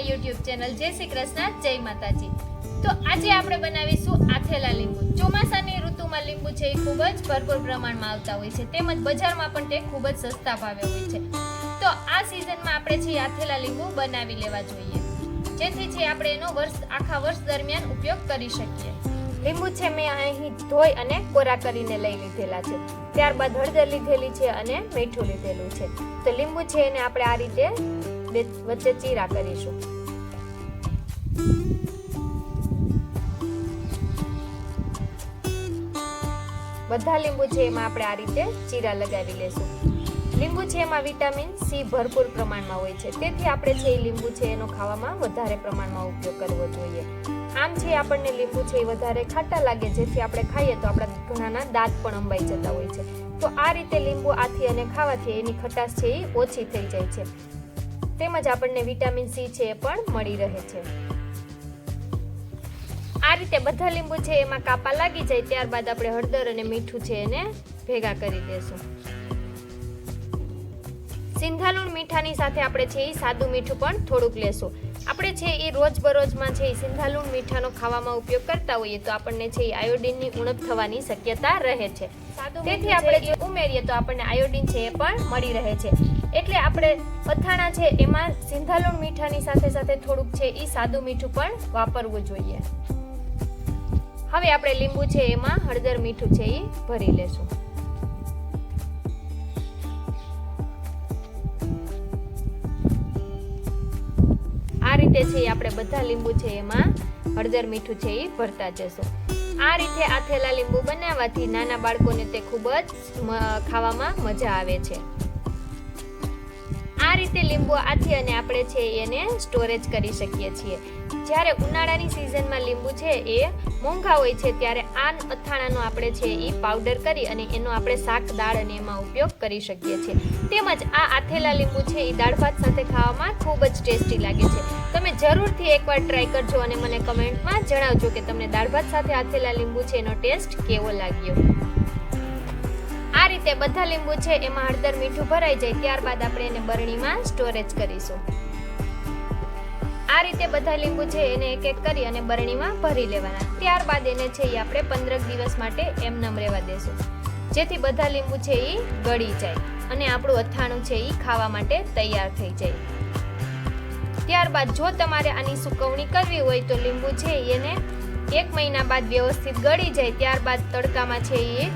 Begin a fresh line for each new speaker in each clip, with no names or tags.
My YouTube channel જય શ્રી કૃષ્ણ, જય માતાજી. તો આજે આપણે બનાવીશું આથેલા લીંબુ. ચોમાસાની ઋતુમાં લીંબુ છે એ ખૂબ જ ભરપૂર પ્રમાણમાં આવતા હોય છે. તેમજ બજારમાં પણ તે ખૂબ જ સસ્તા ભાવે હોય છે. તો આ સિઝનમાં આપણે છે આથેલા લીંબુ બનાવી લેવા જોઈએ. જેથી છે આપણે એનો વર્ષ, આખા વર્ષ દરમિયાન ઉપયોગ કરી શકીએ. લીંબુ છે મેં અહીં ધોઈ અને કોરા કરીને લઈ લીધેલા છે. ત્યારબાદ હળદર લીધેલી છે અને મીઠું લીધેલું છે. તો લીંબુ છે એને આપણે આ રીતે વચ્ચે ચીરા કરીશું. બધા લીંબુ છે એમાં આપણે આ રીતે ચીરા લગાવી લેશું. લીંબુ છે એમાં વિટામિન સી ભરપૂર પ્રમાણમાં હોય છે. તેથી આપણે છે એ લીંબુ છે એનો ખાવામાં વધારે પ્રમાણમાં ઉપયોગ કરવો જોઈએ. આમ છે આપણને લીંબુ છે એ વધારે ખાટા લાગે, જેથી આપણે ખાઈએ તો આપણા ઘણાના દાંત પણ અંબાઈ જતા હોય છે. તો આ રીતે લીંબુ આથી અને ખાવાથી એની ખટાશ છે એ ઓછી થઈ જાય છે. તેમજ આપણને વિટામિન સી છે એ પણ મળી રહે છે. આ રીતે બધા લીંબુ છે એમાં કાપા લાગી જાય, ત્યારબાદ આપણે હળદર અને મીઠું છે એને ભેગા કરી દેશું. સિંધાલુણ મીઠાની સાથે આપણે છે એ સાદું મીઠું પણ થોડુંક લેશું. આપણે છે એ રોજબરોજમાં છે એ સિંધાલુણ મીઠાનો ખાવામાં ઉપયોગ કરતા હોઈએ તો આપણને છે એ આયોડિનની ઉણપ થવાની શક્યતા રહે છે. તેથી આપણે ઉમેરીએ તો આપણને આયોડિન છે એ પણ મળી રહે છે. એટલે આપણે અથાણા છે એમાં સિંધાલુણ મીઠાની સાથે સાથે થોડુંક છે એ સાદું મીઠું પણ વાપરવું જોઈએ. હવે આપણે લીંબુ છે એમાં હળદર મીઠું છે એ ભરી લેશું. રીતે છે આપણે બધા લીંબુ છે એમાં હળદર મીઠું છે એ ભરતા જશું. આ રીતે આથેલા લીંબુ બનાવવાથી નાના બાળકોને તે ખૂબ જ ખાવામાં મજા આવે છે. આ રીતે લીંબુ આથી અને આપણે છે એને સ્ટોરેજ કરી શકીએ છીએ. જ્યારે ઉનાળાની સિઝનમાં લીંબુ છે એ મોંઘા હોય છે, ત્યારે આ અથાણાનો આપણે છે એ પાવડર કરી અને એનો આપણે શાક, દાળ અને એમાં ઉપયોગ કરી શકીએ છીએ. તેમજ આ આથેલા લીંબુ છે એ દાળ ભાત સાથે ખાવામાં ખૂબ જ ટેસ્ટી લાગે છે. તમે જરૂરથી એકવાર ટ્રાય કરજો અને મને કમેન્ટમાં જણાવજો કે તમને દાળ ભાત સાથે આથેલા લીંબુ છે એનો ટેસ્ટ કેવો લાગ્યો? રીતે બધા લીંબુ છે, એમાં હળદર મીઠું ભરાઈ જાય, ત્યારબાદ આપણે એને બરણીમાં સ્ટોરેજ કરીશું. આ રીતે બધા લીંબુ છે, એને એક એક કરી અને બરણીમાં ભરી લેવાના. ત્યારબાદ એને છે એ આપણે પંદરક દિવસ માટે એમનેમ રહેવા દેશું. જેથી બધા લીંબુ છે એ ગળી જાય અને આપણું અથાણું છે એ ખાવા માટે તૈયાર થઈ જાય. ત્યારબાદ જો તમારે આની સુકવણી કરવી હોય તો લીંબુ છે એને એક મહિના બાદ વ્યવસ્થિત ગળી જાય, ત્યારબાદ તડકામાં છે એ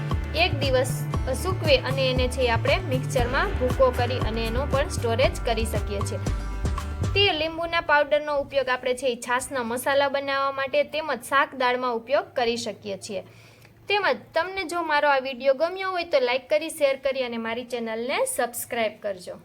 એક દિવસ સૂકવે અને એને છે આપણે મિક્સરમાં ભૂકો કરી અને એનો પણ સ્ટોરેજ કરી શકીએ છીએ. તે લીંબુના પાવડરનો ઉપયોગ આપણે છે છાશના મસાલા બનાવવા માટે તેમજ શાક દાળમાં ઉપયોગ કરી શકીએ છીએ. તેમજ તમને જો મારો આ વીડિયો ગમ્યો હોય તો લાઈક કરી, શેર કરી અને મારી ચેનલને સબસ્ક્રાઈબ કરજો.